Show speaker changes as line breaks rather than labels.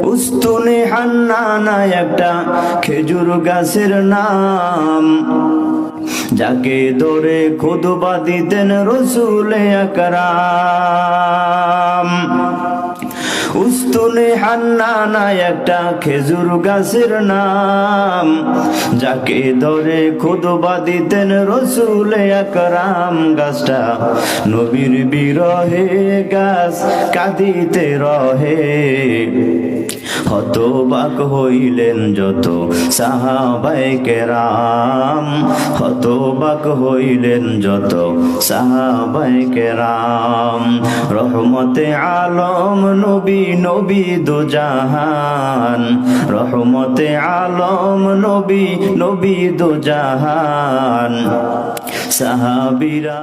উস্তুনে হান্নানা একটা খেজুর গাছের নাম। যাকে ধরে খুদবা দিতেন রসুলে আকরাম। উস্তুনে হান্নানা একটা খেজুর গাছের নাম। যাকে ধরে খুদবা দিতেন রসুলে আকরাম। গাছটা নবীর বিরহে, গাছ কাঁদিতে রহে। হতবাক হইলেন যত সাহাবাই কেরাম। হতবাক হইলেন যত সাহাবাই কেরাম। রহমতে আলম নবী নবী দুজাহান রহমতে আলম নবী নবী দুজাহান সাহাবিরা